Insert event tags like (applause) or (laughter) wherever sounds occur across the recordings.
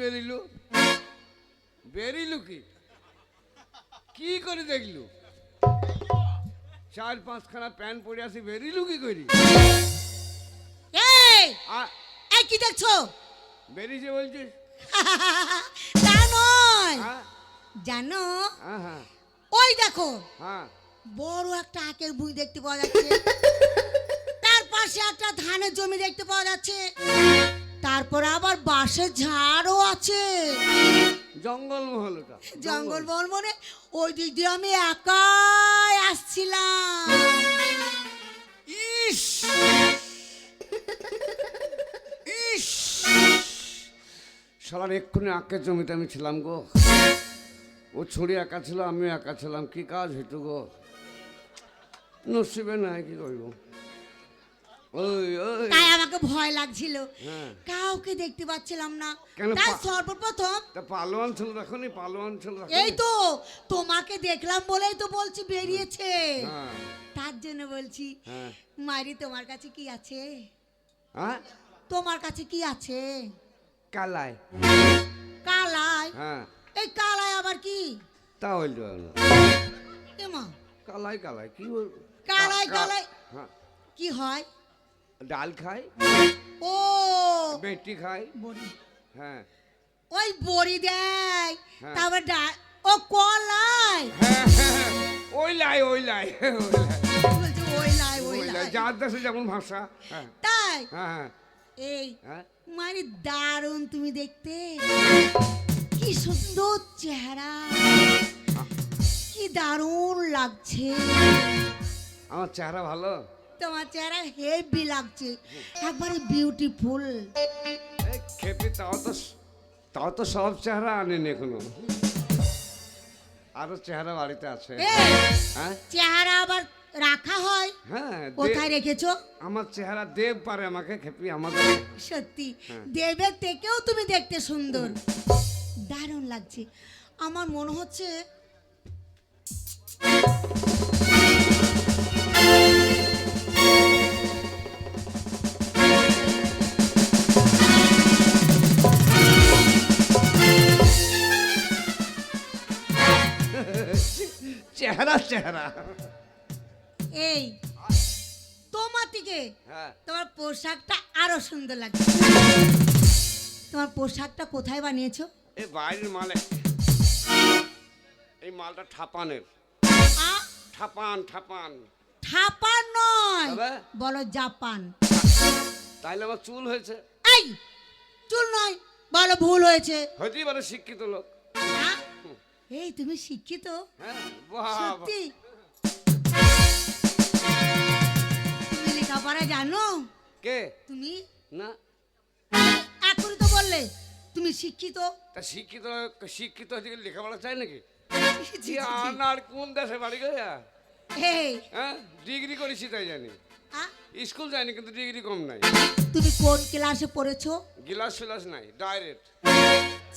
Beryl? Beryl কি? কি করে দেখলু? চার পাঁচখানা প্যান্ট পরে আসি বেরিলু কি করি? এই! কি দেখছ? বেরিয়েছে বলছিস? (laughs) তা নয়। হ্যাঁ? জানো? হ্যাঁ হ্যাঁ। ওই দেখো হ্যাঁ। বড় একটা আখের বুই দেখতে পাওয়া যাচ্ছে। (laughs) তার পাশে একটা ধানের জমি দেখতে পাওয়া যাচ্ছে। তারপর আবার বাঁশের ঝাড়ও আছে। জঙ্গল মহল ওটা। জঙ্গল বন মনে ওই দিক দিয়ে আমি একাই আসছিলাম। ইস! ইস! শালার এক্ষুনি আঁকের জমিতে আমি ছিলাম গো। ও ছড়ি একা ছিল আমিও একা ছিলাম কি কাজ হইতো গো? নসিবে নাই কি করব তাই আমাকে ভয় লাগছিল। হ্যাঁ। কাউকে দেখতে পাচ্ছিলাম না। তাই সর্বপ্রথম পালোয়ান ছিল দেখনি পালোয়ান ছিল এই তো তোমাকে দেখলাম বলেই তো বলছি বেরিয়েছে। হ্যাঁ। তার জন্য বলছি হ্যাঁ। মারি তোমার কাছে কি আছে? হ্যাঁ? তোমার কাছে কি আছে? কালাই। কালাই? এই কালাই আবার কি? তা হইল কালাই কালাই কি বল- কালাই, কি হয়? ডাল খাই ও বেটি খাই বড়ি। হ্যাঁ। ওই বড়ি দেয় হ্যাঁ। তারপর ডা- ও কলাই। হ্যাঁ, হ্যাঁ, ওই লাই ওই লাই ওই লাই। ওই লাই যার দেশে যেমন ভাষা হ্যাঁ। তাই? হ্যাঁ এই মানে দারুণ তুমি দেখতে। কি সুন্দর চেহারা। কি দারুণ লাগছে। আমার চেহারা ভালো? তোমার চেহারা হেভি লাগছে। একবারে বিউটিফুল খেপি তাও তো তাও তো সব চেহারা আনেনি এখনও। আরও চেহারা বাড়িতে আছে। হ্যাঁ? চেহারা আবার রাখা হয়? হ্যাঁ কোথায় রেখেছো? আমার চেহারা দেব পারে আমাকে খেপি আমাকে সত্যি হ্যাঁ। দেবের থেকেও তুমি দেখতে সুন্দর। দারুণ লাগছে। আমার মনে হচ্ছে চেহারা চেহারা। এই তোমার থেকে হ্যাঁ। তোমার পোশাকটা আরও সুন্দর লাগছে। তোমার পোশাকটা কোথায় বানিয়েছো? এই বাইরের মালে। এই মালটা ঠাপানের। আ? ঠাপান ঠাপান। ঠাপান নয় বলো জাপান। তাইলে আমার চুল হয়েছে। এই চুল নয় বলো ভুল হয়েছে। হইতেই পারে শিক্ষিত লোক? এই তুমি শিক্ষিত? হ্যাঁ সত্যি? তুমি লেখাপড়া জানো? কে? তুমি? না। এখনই তো বললে তুমি শিক্ষিত। তা শিক্ষিত শিক্ষিত হচ্ছে লেখাপড়া চাই নাকি? জি। কোন দেশে বাড়ি গয়া হ্যাঁ ডিগ্রি করেছি তাই জানি? স্কুল যায়নি কিন্তু ডিগ্রি কম নাই। তুমি কোন ক্লাসে পড়েছো? গিলাস ফিলাস নাই ডাইরেক্ট।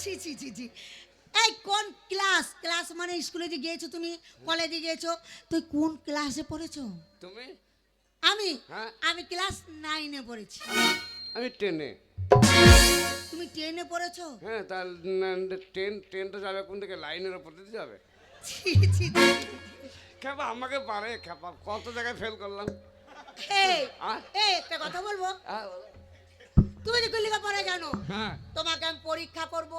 ছি ছি ছি ছি। এই কোন ক্লাস? ক্লাস মানে স্কুলে যে গিয়েছো তুমি? কলেজে গিয়েছো? তুই কোন ক্লাসে পড়েছো? তুমি? আমি? হ্যাঁ। আমি ক্লাস নাইনে পড়েছি। আমি টেনে। তুমি টেনে পড়েছো? হ্যাঁ তার ট্রেন ট্রেনটা যাবে কোন দিকে? লাইনের ওপর দিয়ে যাবে। ছি ছি ছি। খেপা আমাকে পারে খেপা। কত জায়গায় ফেল করলাম? এই আ? এই একটা কথা বলব? আহ, তুমি যে লেখাপড়া জানো? হ্যাঁ। তোমাকে আমি পরীক্ষা করব।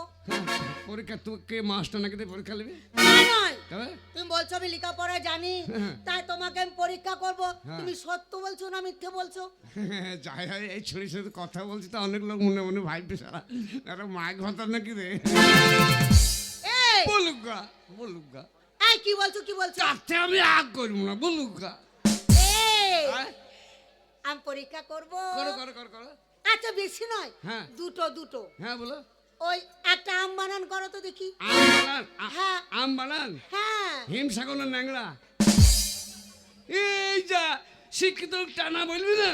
পরীক্ষা তোকে মাস্টার নাকি দিয়ে পরীক্ষা নেবে নয়। তুমি বলছো আমি লেখাপড়া জানি হ্যাঁ। তাই তোমাকে আমি পরীক্ষা করব। হ্যাঁ। তুমি সত্য বলছো না মিথ্যে বলছো? (laughs) যাই হয় এই ছড়ি সাথে কথা বলছি তো অনেক লোক মনে মনে ভাইবে সারা। একটা মাইক ভাতার নাকি রে? এই! বলুকা বলুকা এই কি বলছো কি বলছো? চারটে আমি আগ করব না বলুকা এই! হ্যাঁ? আমি পরীক্ষা করব। করো করো করো করো। আচ্ছা বেশি নয়। হ্যাঁ। দুটো দুটো। হ্যাঁ বলো। ওই একটা আম বানান করো তো দেখি। আম বানান? হ্যাঁ। আম বানান? হ্যাঁ। হিমসাগরের ন্যাংরা এই যা শিক্ষিত টানা বলবি না?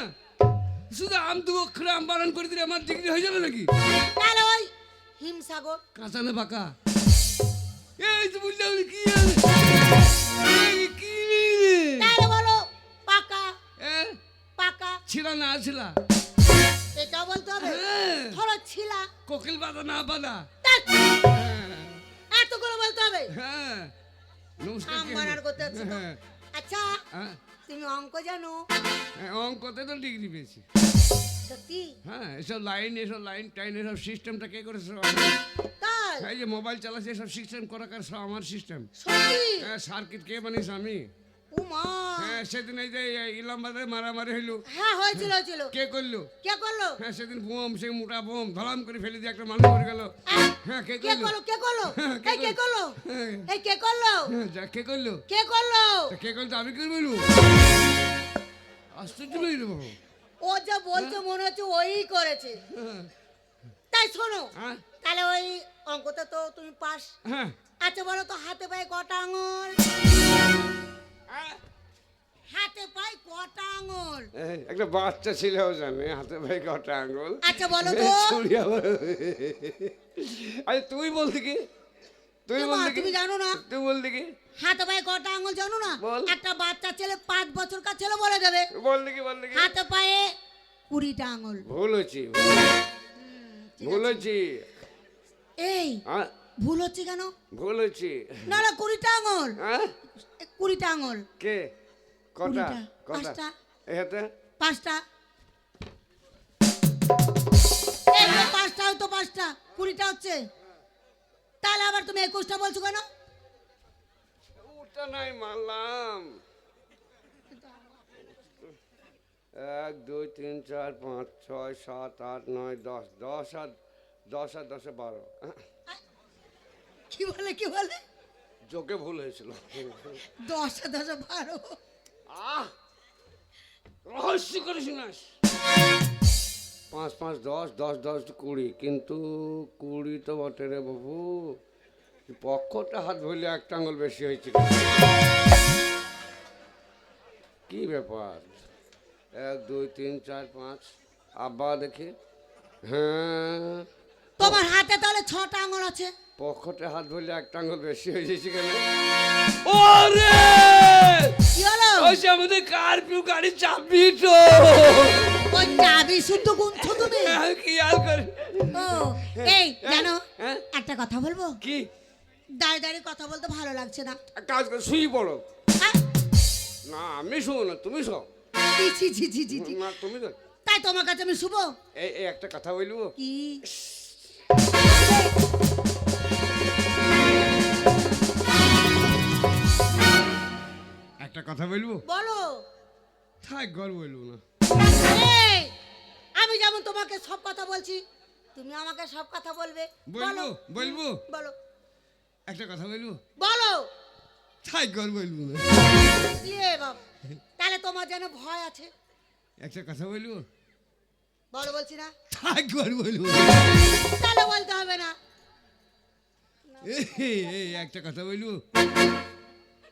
শুধু আম দু অক্ষরে আম বানান করে দিলে আমার ডিগ্রি হয়ে যাবে নাকি? তাহলে ওই হিমসাগর। কাঁচা না পাকা? এই তো বুঝলাম কি কি তাহলে বলো পাকা। এ, পাকা। ছিল না ছিল। বলতে হবে? হ্যাঁ। ধরো ছিলা। কোকিল বাদা না বাদা। হ্যাঁ, এত করে বলতে হবে? হ্যাঁ। নমস্কার? করতে আচ্ছা তুমি অঙ্ক জানো? অঙ্কতে তো ডিগ্রি পেয়েছি। সত্যি? হ্যাঁ এসব লাইন এসব লাইন টাইন এসব সিস্টেমটা কে করেছে? এই যে মোবাইল চালাচ্ছে এসব সিস্টেম সব আমার সিস্টেম সত্যি? হ্যাঁ সার্কিট কে বানিয়েছে আমি? উমা সেদিন এই যে এই ইলামবাদে মারামারি হইল। হ্যাঁ হয়েছিল হয়েছিল। কে করল? কে করল? হ্যাঁ সেদিন বোম সে মোটা বোম ধরাম করে ফেলে দিয়ে একটা মানুষ মরে গেল। হ্যাঁ কে কে করল? কে করল? হ্যাঁ, এই কে করল? হ্যাঁ, এই কে করল? হ্যাঁ, যা কে করল? কে করল? কে করল? আমি কি বলব? আশ্চর্য রে বাবু ও যা বলছে মনে হচ্ছে ওই করেছে। হ্যাঁ, তাই শোনো হ্যাঁ। তাহলে ওই অঙ্কতে তো তুমি পাস। হ্যাঁ। আচ্ছা বলো তো হাতে পায়ে কটা আঙুল? হ্যাঁ। হাতে পায়ে কটা আঙুল? একটা বাচ্চা ছেলেও জানে হাতে ভাই কটা আঙ্গুল আচ্ছা বলো তো। আরে তুই বলতে কি? তুই বলতে তুমি জানো না। তুই বলতে কি? হাতে পায়ে কটা আঙুল জানো না? বল। একটা বাচ্চা ছেলে পাঁচ বছর কার ছেলে বলে দেবে। বলতে কি বলতে কি? হাতে পায়ে কুড়িটা আঙুল। ভুল হচ্ছি ভুল হচ্ছি। এই ভুল হচ্ছে কেন? ভুল হচ্ছি। না না কুড়িটা আঙুল। হ্যাঁ কুড়িটা আঙুল। কে? কটা কটা পাঁচটা। পাঁচটা পাঁচটা হয়তো পাঁচটা কুড়িটা হচ্ছে তাহলে আবার তুমি একুশটা বলছো কেন ওটা নাই মারলাম এক দুই তিন চার পাঁচ ছয় সাত আট নয় দশ। দশ আর দশ আর দশে বারো। কি বলে কি বলে? যোগে ভুল হয়েছিল। দশ দশ বারো। আহ! রহস্য করে শুনাস পাঁচ পাঁচ দশ দশ দশ কুড়ি। কিন্তু কুড়ি তো বটে রে বাবু। পক্ষটা হাত ভরলে একটা আঙুল বেশি হয়েছে কেন? কি ব্যাপার? এক দুই তিন চার পাঁচ। আব্বা দেখি। হ্যাঁ। তোমার হাতে তাহলে ছটা আঙুল আছে। পক্ষতে হাত ভরলে একটা আঙুল বেশি হয়ে যাচ্ছে কেন? ওরে কি হলো? ওই আমাদের কারপিউ গাড়ি চাপি তো ওই চাবি শুদ্ধ গুনছো তুমি? কি আর করে? ও এই জানো হ্যাঁ? একটা কথা বলব? কি? দাঁড়িয়ে দাঁড়িয়ে কথা বলতে ভালো লাগছে না। কাজ করে শুই পড়ো। না আমি শুবো না তুমি শো। ছি, ছি, ছি, ছি। না তুমি তো তাই তোমার কাছে আমি শুভ এই এই একটা কথা বলব। কি? একটা কথা বলব? বলো। থাক গল্প বলব না। আমি যেমন তোমাকে সব কথা বলছি তুমি আমাকে সব কথা বলবে। বলব, বলব। বলো। একটা কথা বলব? বলো। থাক গল্প বলব না। ইয়ে তাহলে তোমার যেন ভয় আছে। একটা কথা বলব? বলো বলছি না। থাক গল্প বলব। তাহলে বলতে হবে না। এই একটা কথা বলব?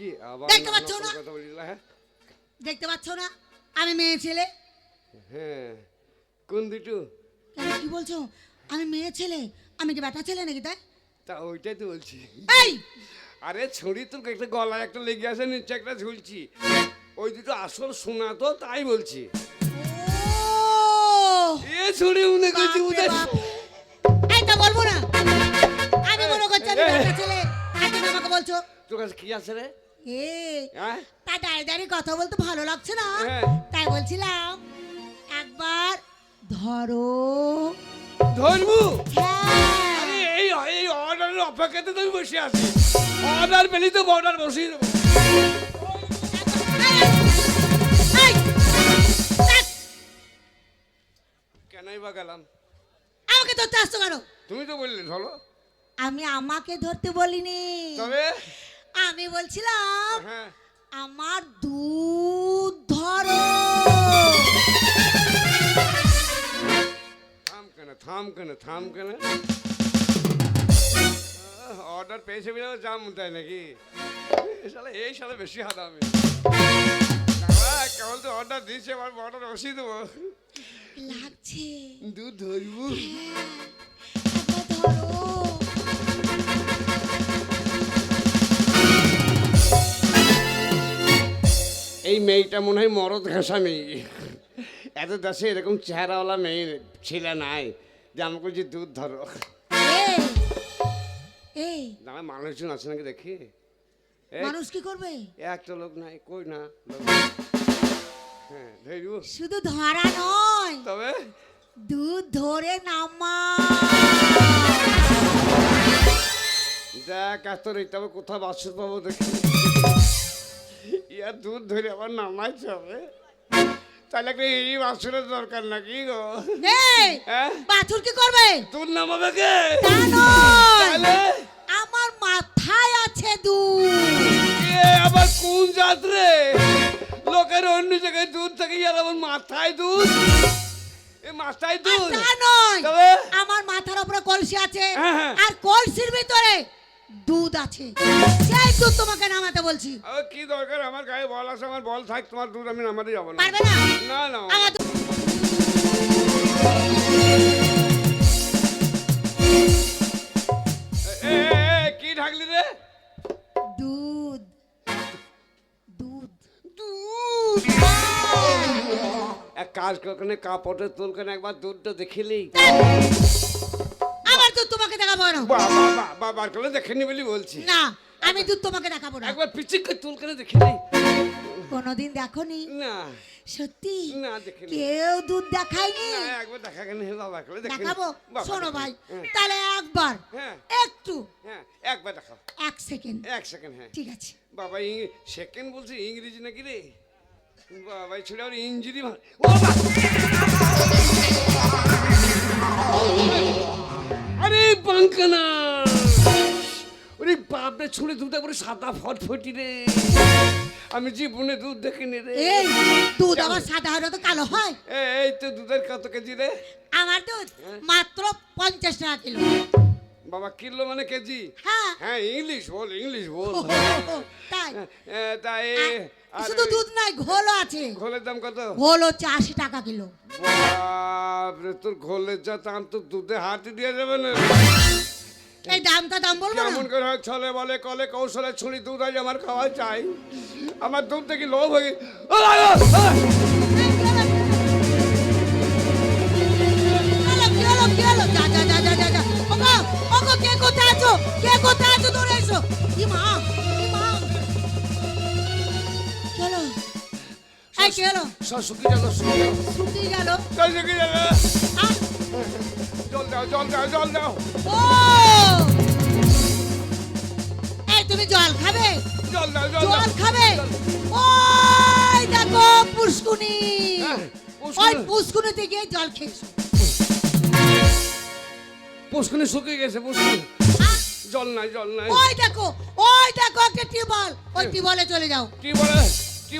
কি? আবার দেখতে পাচ্ছ না? কথা বলিস না, হ্যাঁ? দেখতে পাচ্ছ না? আমি মেয়ে ছেলে। হ্যাঁ। কোন দুটো? কেন কি বলছো? আমি মেয়ে ছেলে। আমি কি বেটা ছেলে নাকি তাই? তা ওইটাই তো বলছি। এই! আরে ছড়ি তোর একটা গলায় একটা লেগে আছে নিচে একটা ঝুলছি। ওই দুটো আসল শোনা তো তাই বলছি। এ ছড়ি মনে করছি এই তো বলব না। আমি মনে করছি আমি ছেলে। আমাকে বলছো। তোর কাছে কি আছে রে? তা দাঁড়িয়ে দাঁড়িয়ে কথা বলতে ভালো লাগছে না। হ্যাঁ। তাই বলছিলাম একবার ধরো। ধরবু? হ্যাঁ। এই এই অর্ডারের অপেক্ষাতে তুমি বসে আছি। অর্ডার পেলি তো অর্ডার বসিয়ে দেবো। কেনই বা গেলাম? আমাকে ধরতে আসছো কেন? তুমি তো বললে ধরো। আমি আমাকে ধরতে বলিনি। তবে? আমি বলছিলাম হ্যাঁ। আমার দুধ ধরো। থাম কেন থাম কেন থাম কেন। অর্ডার পেয়েছে বলে জাম তাই নাকি? শালা এই শালা বেশি হাত আমি কেবল তো অর্ডার দিয়েছে আমার অর্ডার বসিয়ে দেবো লাগছে। দুধ ধরবো। হ্যাঁ, ধরো। এই মেয়েটা মনে হয় মরদ ঘাসা মেয়ে। এত দেশে এরকম চেহারাওয়ালা মেয়ে ছেলে নাই যে আমাকে যে দুধ ধরো। এই এই। মানুষজন আছে নাকি দেখি? মানুষ কি করবে? একটা লোক নাই কই না? হ্যাঁ শুধু ধরা নয় তবে? দুধ ধরে নামা। দেখ এত রেট তবে কোথাও বাসর পাবো দেখি। ইয়ার দুধ ধরে আবার নামাইতে হবে। তাহলে একটা এই বাসরের দরকার নাকি গো? এই হ্যাঁ? বাছুর কি করবে? দুধ নামাবে কে? তা নয়। আমার মাথায় আছে দুধ। এ আবার কোন জাত রে? লোকের অন্য জায়গায় দুধ থাকে ইয়ার আবার মাথায় দুধ? এ মাথায় আর দুধ? তা নয়। তবে? আমার মাথার উপরে কলসি আছে। হ্যাঁ, হ্যাঁ। আর কলসির ভিতরে দুধ আছে। সেই দুধ তোমাকে নামাতে বলছি। কি দরকার? আমার গায়ে বল আছে আমার বল থাক তোমার দুধ আমি নামাতে যাব না। পারবে না? না না আমার কি ঢাকলি রে? দুধ। দুধ। দুধ? এক কাজ করে কাপড়ে তুলকানে একবার দুধটা দেখিলি তোমাকে দেখাবো না। বাবা বাবা দেখেনি বলি বলছি? না আমি দুধ তোমাকে দেখাবো না। একবার পিচিক করে তুলকানে দেখিনি কোনোদিন দেখোনি? না। সত্যি? না দেখিনি কেউ দুধ দেখায়নি? না একবার দেখা কেন বাবা করে দেখাবো? শোনো ভাই হ্যাঁ, তাহলে একবার হ্যাঁ। একটু। হ্যাঁ একবার দেখাও। এক সেকেন্ড। এক সেকেন্ড হ্যাঁ। ঠিক আছে। বাবা সেকেন্ড বলছে ইংরেজি নাকি রে? বাবা ছেলে আর ইঞ্জিরি মার ও বাবা! আরে বাঙ্কানা ওরে বাপরে ছুঁড়ে দুধ করে সাদা ফট ফটফটি রে। আমি জীবনে দুধ দেখিনি রে। এই দুধ আবার সাদা হয় না তো কালো হয়। এই তো দুধের কত কেজি রে? আমার দুধ মাত্র পঞ্চাশ টাকা কিলো। বাবা কিলো মানে কেজি? হ্যাঁ। হ্যাঁ ইংলিশ বল ইংলিশ বল। তাই। তাই। আর শুধু দুধ নাই ঘোলও আছে। ঘোলের দাম কত? ঘোল হচ্ছে আশি টাকা কিলো। বাপরে তোর ঘোলের যা দাম তো দুধে হাতে দিয়ে যাবে না। এই দামটা দাম বলব না? কেমন করে হয় ছলে বলে কলে কৌশলে ছুরি দুধ আজ আমার খাওয়া চাই। আমার দুধ দেখি লোভ হয়ে কি কি কে কোথায় আছো? কে কোথায় আছো? দৌড়ে এসো। ই মা, এই, কি হলো? সব শুকিয়ে গেল শুকিয়ে গেল। শুকিয়ে গেল। জল দাও জল দাও জল দাও। ও! এই, তুমি জল খাবে? জল দাও জল খাবে? ওই দেখো পুষ্কুনি। হ্যাঁ, ওই পুষ্কুনি। পুষ্কুনিতে গিয়ে জল খেয়েছো। পুষ্কুনি শুকিয়ে গেছে পুষ্কুনি। জল নাই জল নাই। ওই দেখো ওই দেখো একটা টিউবওয়েল। ওই টিউবওয়েলে চলে যাও। কি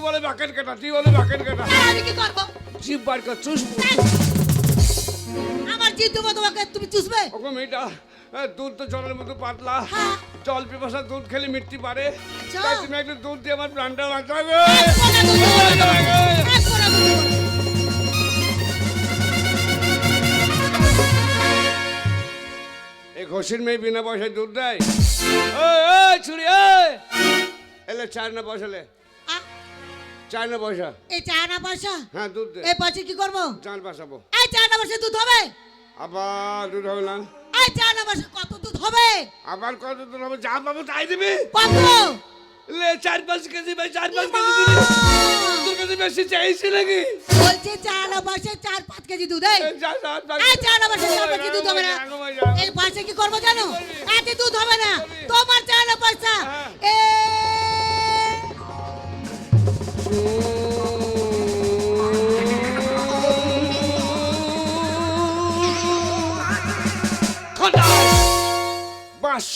বলে বাকেট কাটা বলে বাকেট কাটা আমি কি করব জিপ বার কর চুষবো আমার জিদ দেবো তোমাকে তুমি চুষবে ওকে মেয়েটা দুধ তো জলের মতো পাতলা হ্যাঁ। জল পিপাসা দুধ খেলে মৃত্যু পারে তাই তুমি একটু দুধ দিয়ে আমার প্রাণটা বাঁচাবে। এই ঘষির মেয়ে বিনা পয়সায় দুধ দেয় ওই ছুরি এলে চার না পয়সা লে আহ, চার না পয়সা। এই চা না পয়সা? হ্যাঁ দুধ দে। এই পয়সা কি করব? চাল বাঁচাবো এই চা না পয়সা দুধ হবে? আবার দুধ হবে না। এই চা না পয়সা কত দুধ হবে? আবার কত দুধ হবে? যা পাবো তাই দিবি। কত? লে চার পাঁচ কেজি ভাই চার পাঁচ! কেজি দিবি তোর কাছে বেশি চাইছি নাকি? বলছে চা না পয়সা চার পাঁচ কেজি দুধ এই। এই চা না পয়সা চার পাঁচ কেজি দুধ হবে না। এই পয়সা কি করব জানো? এত দুধ হবে না। তোমার চা না পয়সা এ বাস।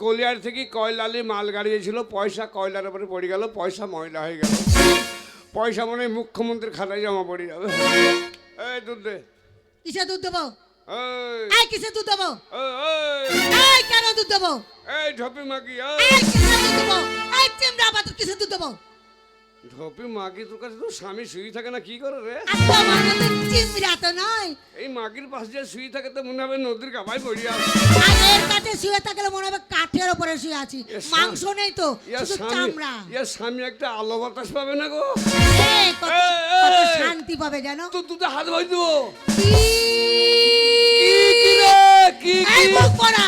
কলিয়ার থেকে কয়লালি মাল গাড়িয়েছিল পয়সা কয়লার উপরে পড়ে গেল পয়সা ময়লা হয়ে গেল। পয়সা মনে মুখ্যমন্ত্রীর খাতায় জমা পড়ে যাবে। এই দুধ। দে কিসে দুধ দেবো? এই, কিসে দুধ দেবো? এই, কেন দুধ দেবো? এই ঢপি মাগি এই। কিসে দুধ দেবো? এই চিমড়া বাতুর কিসে দুধ দেবো? ঢপি মাগি তোর কাছে তো স্বামী শুয়ে থাকে না কি করে রে? তোমার তো নয়। এই মাগির পাশে যে শুয়ে থাকে তো মনে হবে নদীর গাবায় পড়ে আছে। আর এর কাছে শুয়ে থাকলে মনে হবে কাঠের ওপরে শুয়ে আছি। মাংস নেই তো শুধু চামড়া। ইয়ার স্বামী একটা আলো বাতাস পাবে না গো। এই, কত শান্তি পাবে জানো? তো তুই তো হাত ভাই দেবো কি কি রে? কি এই কি? মুখ পড়া।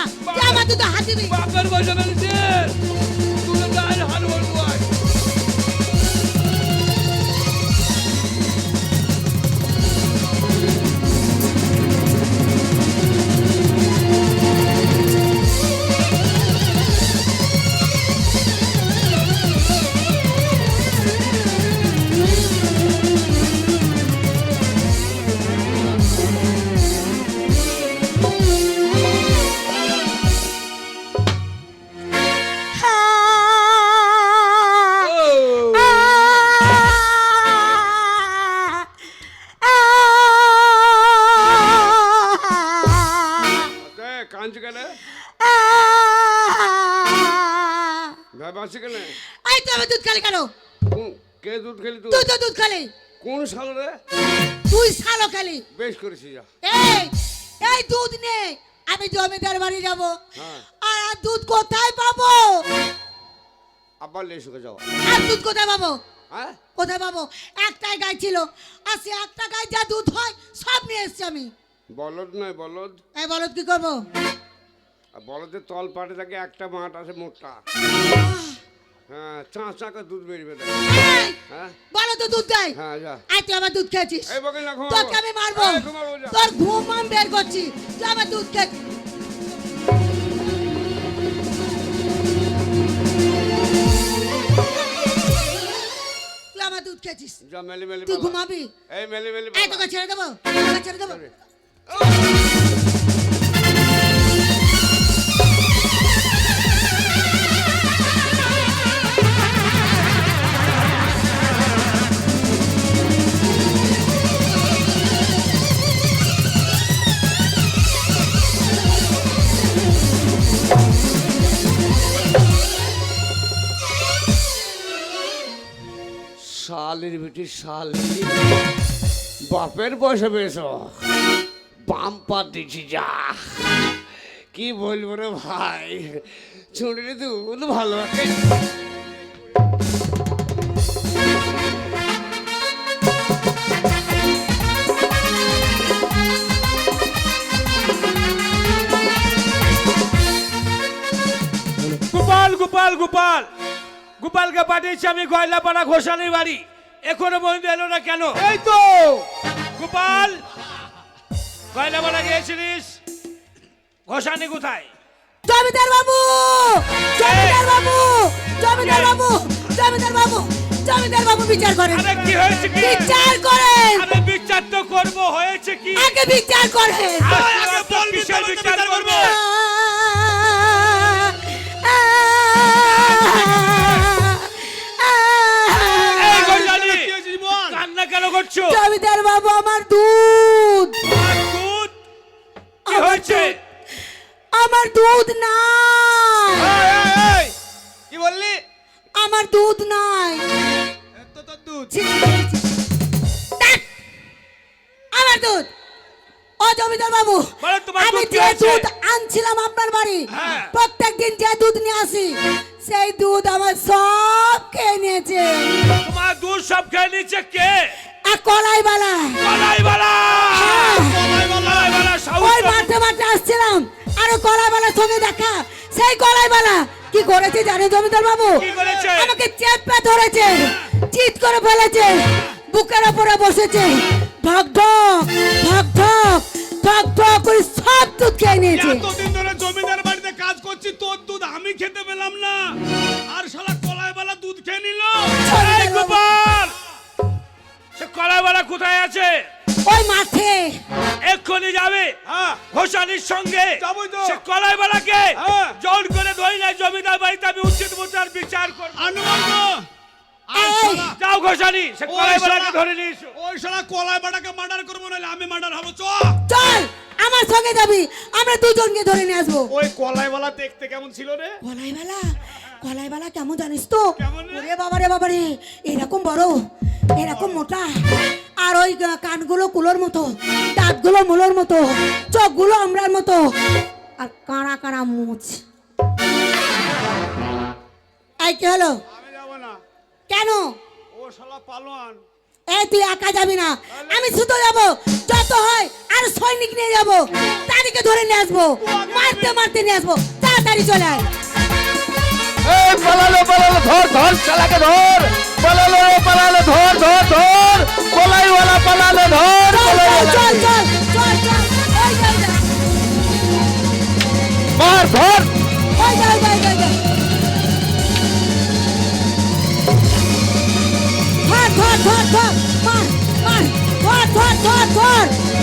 আমার দুটো হাত দিবি। বাপের পয়সা মেরেছে। কোন সাল রে? তুই সালো খালি। বেশ করেছি যা। এই এই দুধ নে আমি জমিদার বাড়ি যাব। হ্যাঁ। আর আর দুধ কোথায় পাবো? আবার লেসুকে যাও আর দুধ কোথায় পাবো? হ্যাঁ? কোথায় পাবো? একটাই গাই ছিল। আর সে একটা গাই যা দুধ হয় সব নিয়ে এসছি আমি। বলদ নয় বলদ। এই বলত কি করব? বলদের তল পাটে থাকে একটা মাঠ আছে মোটা। হ্যাঁ চাঁ চাঁকা দুধ বেরবে দেখ হ্যাঁ বলো তো দুধ দেয়? হ্যাঁ যা। আই তুই আমার দুধ খেয়েছিস। এই বকিল না ঘুমাবো তোকে আমি মারবো। এই, ঘুমাবো যা। তোর ঘুম আমি বের করছি। তুই আমার দুধ খেয়েছিস দুধ খেয়েছিস। যা মেলে মেলে তুই ঘুমাবি? এই মেলে মেলে এই তোকে ছেড়ে দেবো। তোকে ছেড়ে দেবো। শালের বেটি শাল বাপের পয়সা পেয়েছ। বাম পা দিচ্ছি যা। কি বলব রে ভাই? ছুঁড়ে দুধ ভালো গোপাল গোপাল গোপাল। গোপালকে পাঠিয়েছি আমি গয়লাপাড়া ঘোষানির বাড়ি। এখনও পর্যন্ত এলো না কেন? এই তো! গোপাল গয়লাপাড়া গিয়েছিলিস? ঘোষানি কোথায়? জমিদার বাবু! জমিদার বাবু! জমিদার বাবু! জমিদার বাবু! জমিদার বাবু বিচার করেন। আরে কি হয়েছে কি? বিচার করেন! আরে বিচার তো করব হয়েছে কি? আগে বিচার করেন। আগে বল বিচার করব। কেন করছ? জমিদার বাবু আমার দুধ। দুধ? কি হয়েছে? আমার দুধ নাই। কি বললি? আমার দুধ নাই। তো দুধ। আমার দুধ। ও জমিদার বাবু আমি যে দুধ আনছিলাম আপনার বাড়ি হ্যাঁ। প্রত্যেকদিন যে দুধ নিয়ে আসি সেই দুধ আমার সব খেয়ে নিয়েছে। তোমার দুধ সব খেয়ে নিচ্ছে কে? কলাই বালা কলাই বালা। কলাই বালা ওই মাঠে মাঠে আসছিলাম। আর কলাই বালার সঙ্গে দেখা। সেই কলাই বালা কি করেছে জানে জমিদার বাবু? আমাকে চেপে ধরেছে। চিৎ করে ফেলেছে। বুকের ওপরে বসেছে। ঢক ঢক ঢক ঢক ঢক ঢক করে সব দুধ খেয়ে নিয়েছে। জমিদার বাড়িতে কাজ করছি তোর দুধ আমি খেতে পেলাম না। আর শালা গোপাল! সে কলাই বালা কোথায় আছে? ওই মাঠে। এক্ষুনি যাবে। হ্যাঁ। সঙ্গে। যাবোই তো। সে কলাই বেলাকে হ্যাঁ। জোর করে ধরে জমিদার বাড়িতে আমি উচিত বিচার করব যাও ঘোষানি সে কলাই বেলাকে ধরে নিয়ে এসো। ওই শালা কলাই বাটাকে মার্ডার করব নাহলে আমি মার্ডার হব। চ। চল আমার সঙ্গে যাবি। আমরা দুজনকে ধরে নিয়ে আসব। ওই কলাইওয়ালা দেখতে কেমন ছিল রে? কলাইবালা কলাইবালা কেমন জানিস তো? কেমন রে? ওরে বাবারে বাবারে এরকম বড় এরকম মোটা। আর ওই কানগুলো কুলোর মতো দাঁতগুলো মুলোর মতো চোখগুলো আমরার মতো। আর কাঁড়া কাঁড়া মুছ। এই কি হলো? কেন? ও শালা পালোয়ান। এই তুই একা যাবি না। আমি শুধু যাব যত হয় আর সৈনিক নিয়ে যাব তাদেরকে ধরে নিয়ে আসব মারতে মারতে নিয়ে আসব তাড়াতাড়ি চলে আয়। এই পালালো পালালো ধর ধর শালাকে ধর। পালালো পালালো ধর ধর ধর। কলাইওয়ালা পালালো ধর চল চল চল। ধর ধর